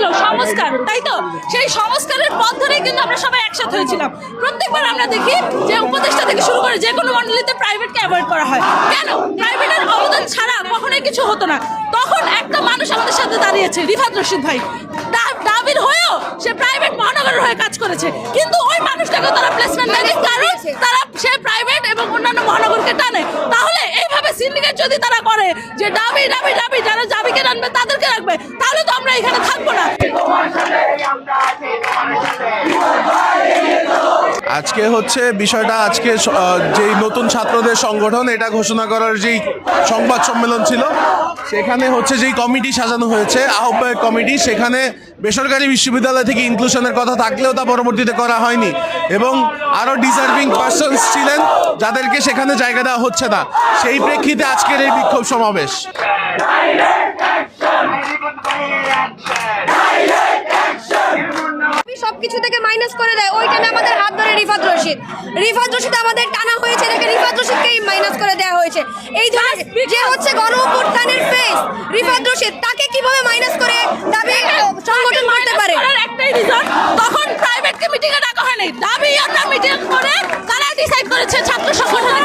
ছিল, সংস্কার, তাই তো? সেই সংস্কারের পথ ধরেই কিন্তু আমরা সবাই একসাথে হয়েছিলাম। প্রত্যেকবার আমরা দেখি যে উপদেষ্টা থেকে শুরু করে যে কোনো মন্ডলীতে প্রাইভেটকে অ্যাভয়েড করা হয়। কেন? প্রাইভেটের অবদান ছাড়া কখনোই কিছু হতো না। তখন একটা মানুষ আমাদের সাথে দাঁড়িয়েছে, রিফাত রশিদ ভাই। দাবির হয়েও সে প্রাইভেট মহানগরের হয়ে কাজ করেছে। কিন্তু ওই মানুষটাকে তারা প্লেসমেন্ট দেয়নি। কারণ তারা সে প্রাইভেট এবং অন্যান্য মহানগরকে টানে তাহলে এইভাবে সিন্ডিকেট যদি তারা করে যে ডাবি ডাবি ডাবি যারা জাবিকে রাখবে তাদেরকে রাখবে, তাহলে তো আমরা এখানে থাকব না। আজকে হচ্ছে বিষয়টা, আজকে যেই নতুন ছাত্রদের সংগঠন, এটা ঘোষণা করার যেই সংবাদ সম্মেলন ছিল, সেখানে হচ্ছে যেই কমিটি সাজানো হয়েছে, আহ্বায়ক কমিটি, সেখানে বেসরকারি বিশ্ববিদ্যালয় থেকে ইনক্লুশনের কথা থাকলেও তা পরবর্তীতে করা হয়নি এবং আরও ডিজার্ভিং পার্সনস ছিলেন যাদেরকে সেখানে জায়গা দেওয়া হচ্ছে না। সেই প্রেক্ষিতে আজকের এই বিক্ষোভ সমাবেশ। সবকিছু থেকে মাইনাস করে দেয়। ওই টাইমে আমাদের হাত ধরে রিফাত রশিদ। রিফাত রশিদ আমাদের টানা হয়েছে দেখে রিফাত রশিদকেই মাইনাস করে দেওয়া হয়েছে। এই ধরনের যে হচ্ছে গণ অভ্যুত্থানের ফেস রিফাত রশিদ তাকে কীভাবে মাইনাস করে দাবি সংগঠন করতে পারে? একটাই রিজন তখন প্রাইভেটকে মিটিং এ ডাকা হয়নি দাবি আমরা মিটিং করে তারা ডিসাইড করেছে ছাত্র সংগঠন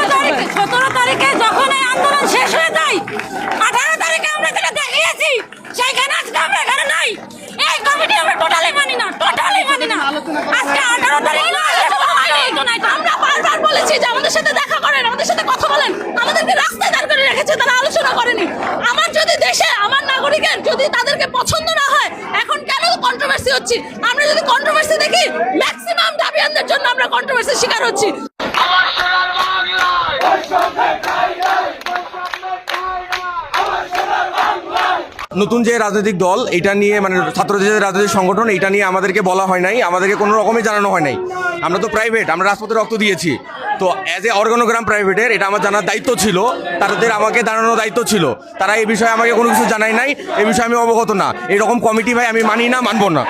সতেরো তারিখে যখন এই আন্দোলন শেষ হয়ে যায় আঠারো তারিখে আমরা যেটা দেখিয়েছি সেইখানে আজকে আমরা এখানে নাই এই কমিটি আমরা টোটালি মানি না টোটালি মানি না আজকে আঠারো তারিখ না, আলোচনা হয়নি। আমরা বারবার বলেছি যে আমাদের সাথে দেখা করেন আমাদের সাথে কথা বলেন আমাদেরকে রাস্তায় রেখেছে তারা আলোচনা করেনি। আমার যদি দেশে, আমার নাগরিকের যদি তাদেরকে পছন্দ না হয়, এখন কেন কন্ট্রোভার্সি হচ্ছে? আমরা যদি কন্ট্রোভার্সি দেখি ম্যাক্সিমাম দাবিয়ানদের জন্য আমরা কন্ট্রোভার্সির শিকার হচ্ছি। নতুন যে রাজনৈতিক দল, এটা নিয়ে মানে ছাত্রদের যে রাজনৈতিক সংগঠন, এটা নিয়ে আমাদেরকে বলা হয় নাই, আমাদেরকে কোনো রকমই জানানো হয় নাই। আমরা তো প্রাইভেট আমরা রাজপথে রক্ত দিয়েছি। তো অ্যাজ এ অর্গানোগ্রাম প্রাইভেটের এটা আমার জানার দায়িত্ব ছিল, তাদের আমাকে জানানোর দায়িত্ব ছিল। তারা এই বিষয়ে আমাকে কোনো কিছু জানায় নাই, এ বিষয়ে আমি অবগত না। এরকম কমিটি ভাই আমি মানি না, মানবো না।